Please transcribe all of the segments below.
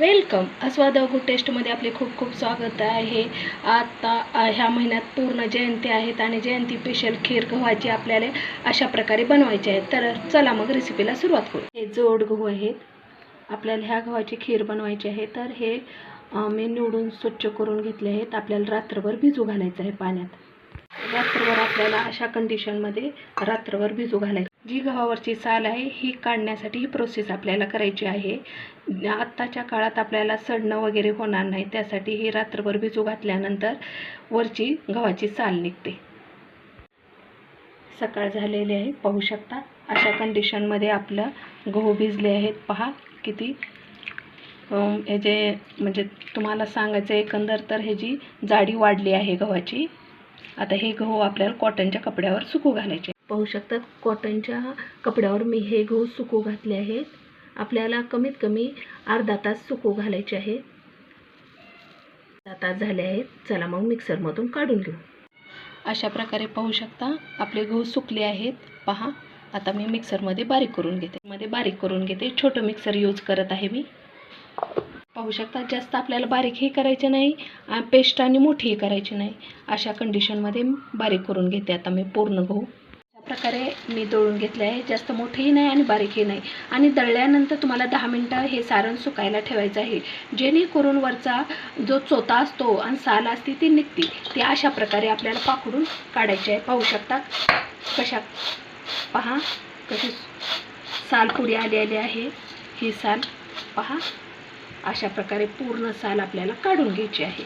Welcome. अस्वाद good टेस्टमध्ये आपले खूप खूप स्वागत आहे. आता ह्या महिन्यात पूर्ण जयंती आहेत आणि जयंती स्पेशल खीर गव्हाची आपल्याला अशा प्रकारे बनवायची आहे. तर चला मग रेसिपीला सुरुवात करू. हे जोड गहू आहेत. आपल्याला ह्या गव्हाची खीर बनवायची आहे. तर हे मी निवडून स्वच्छ करून घेतले आहेत. आपल्याला रात्रभर भिजू घालायचं आहे पाण्यात. रात्रभर आपल्याला अशा कंडिशनमध्ये रात्रभर भिजू घालायचं जी गव्हावरची साल आहे ही काढण्यासाठी ही प्रोसेस आपल्याला करायची आहे. आत्ताच्या काळात आपल्याला सडणं वगैरे होणार नाही त्यासाठी ही रात्रभर भिजू घातल्यानंतर वरची गव्हाची साल निघते. सकाळ झालेली आहे पाहू शकता. अशा कंडिशनमध्ये आपलं गहू भिजले आहेत. पहा किती हे जे म्हणजे तुम्हाला सांगायचं एकंदर तर ह्याची जाडी वाढली आहे गव्हाची आता हे गहू आपल्याला कॉटनच्या कपड्यावर सुकू घालायचे. पाहू शकता कॉटनच्या कपड्यावर मी हे गहू सुकू घातले आहेत. आपल्याला कमीत कमी अर्धा तास सुकू घालायचे आहे. अर्धा तास झाले आहेत. चला मग मिक्सरमधून काढून घेऊ. अशा प्रकारे पाहू शकता आपले गहू सुकले आहेत. पहा आता मी मिक्सरमध्ये बारीक करून घेते. मध्ये बारीक करून घेते. छोटं मिक्सर यूज करत आहे मी. पाहू शकता जास्त आपल्याला बारीकही करायचे नाही पेस्ट आणि मोठीही करायची नाही. अशा कंडिशनमध्ये बारीक करून घेते आता मी पूर्ण गहू. प्रकारे मी दळून घेतले आहे. जास्त मोठेही नाही आणि बारीकही नाही. आणि दळल्यानंतर तुम्हाला दहा मिनटं हे सारण सुकायला ठेवायचं आहे. जेणेकरून वरचा जो चोथा असतो आणि साल असते ती निघते. ती अशा प्रकारे आपल्याला पाकडून काढायची आहे. पाहू शकता कशा पहा कशी साल पुढे आली आली आहे. ही साल पहा अशा प्रकारे पूर्ण साल आपल्याला काढून घ्यायची आहे.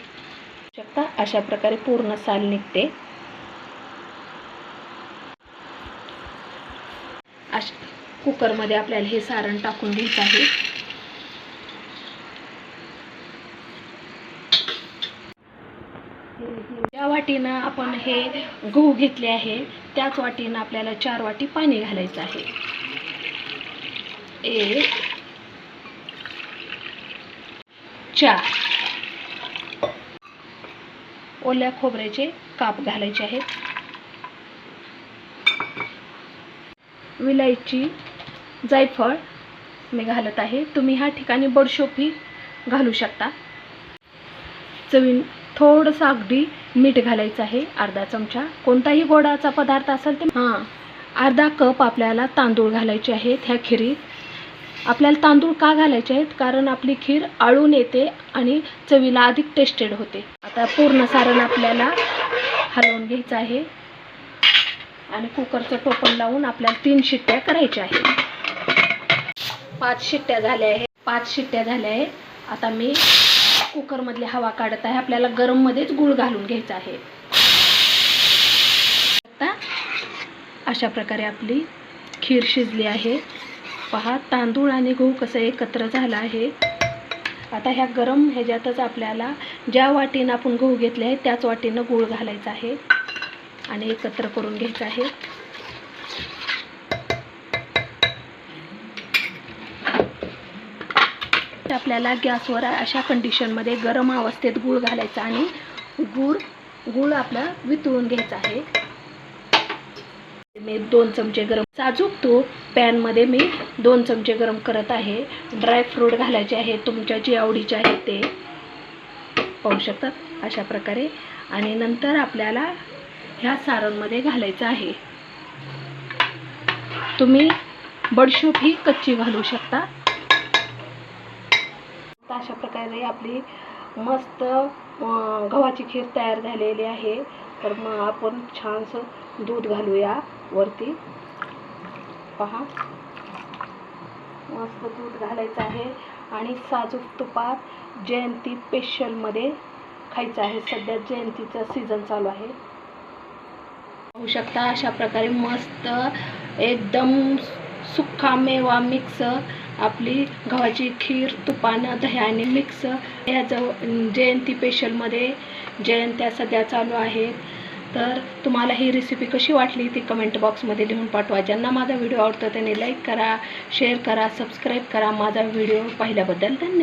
शकता अशा प्रकारे पूर्ण साल निघते. अश कुकरमध्ये आपल्याला हे सारण टाकून घ्यायचं आहे. ज्या वाटीनं आपण हे गहू घेतले आहे त्याच वाटीनं आपल्याला चार वाटी पाणी घालायचं आहे. एक चार. ओल्या खोबऱ्याचे काप घालायचे आहेत. विलायची जायफळ मी घालत आहे. तुम्ही ह्या ठिकाणी बडशोपी घालू शकता. चवीन थोडंसं अगदी मीठ घालायचं आहे. अर्धा चमचा. कोणताही गोडाचा पदार्थ असेल ते हां. अर्धा कप आपल्याला तांदूळ घालायचे आहेत ह्या खिरीत. आपल्याला तांदूळ का घालायचे आहेत? कारण आपली खीर आळून येते आणि चवीला अधिक टेस्टेड होते. आता पूर्ण सारण आपल्याला हलवून घ्यायचं आहे. आणि कुकरचं टोपण लावून आपल्याला तीन शिट्ट्या करायच्या आहेत. पाच शिट्ट्या झाल्या आहेत. पाच शिट्ट्या झाल्या आहेत. आता मी कुकरमधली हवा काढत आहे. आपल्याला गरममध्येच गूळ घालून घ्यायचा आहे. आता अशा प्रकारे आपली खीर शिजली आहे. पहा तांदूळ आणि गहू कसं एकत्र झालं आहे. आता ह्या गरम ह्याच्यातच आपल्याला ज्या वाटीनं आपण गहू घेतले आहे त्याच वाटीनं गूळ घालायचा आहे. आणि एकत्र करून घ्यायचं आहे. आपल्याला गॅसवर अशा कंडिशनमध्ये गरम अवस्थेत गूळ घालायचा आणि गूळ गूळ आपला वितळून घ्यायचा आहे. मी दोन चमचे गरम साजूक तूप पॅनमध्ये मी दोन चमचे गरम करत आहे. ड्रायफ्रूट घालायचे आहे तुमच्या जे आवडीचे आहे ते पाहू शकतात अशा प्रकारे. आणि नंतर आपल्याला ह्या सारणमध्ये घालायचं आहे. तुम्ही बडशूप ही कच्ची घालू शकता. तर अशा प्रकारे आपली मस्त गव्हाची खीर तयार झालेली आहे. तर मग आपण छानसं दूध घालूया वरती. पहा. मस्त दूध घालायचं आहे. आणि साजूक तुपात जयंती स्पेशलमध्ये खायचं आहे. सध्या जयंतीचा सीझन चालू आहे. पाहू शकता. अशा प्रकारे मस्त एकदम सुक्का मेवा मिक्स आपली गव्हाची खीर तुपानं दह्याने मिक्स या जव जयंती पेशलमध्ये जयंत्या सध्या चालू आहेत तर तुम्हाला ही रेसिपी कशी वाटली ती कमेंट बॉक्समध्ये लिहून पाठवा. ज्यांना माझा व्हिडिओ आवडतो त्यांनी लाईक करा शेअर करा सबस्क्राईब करा. माझा व्हिडिओ पाहिल्याबद्दल धन्यवाद.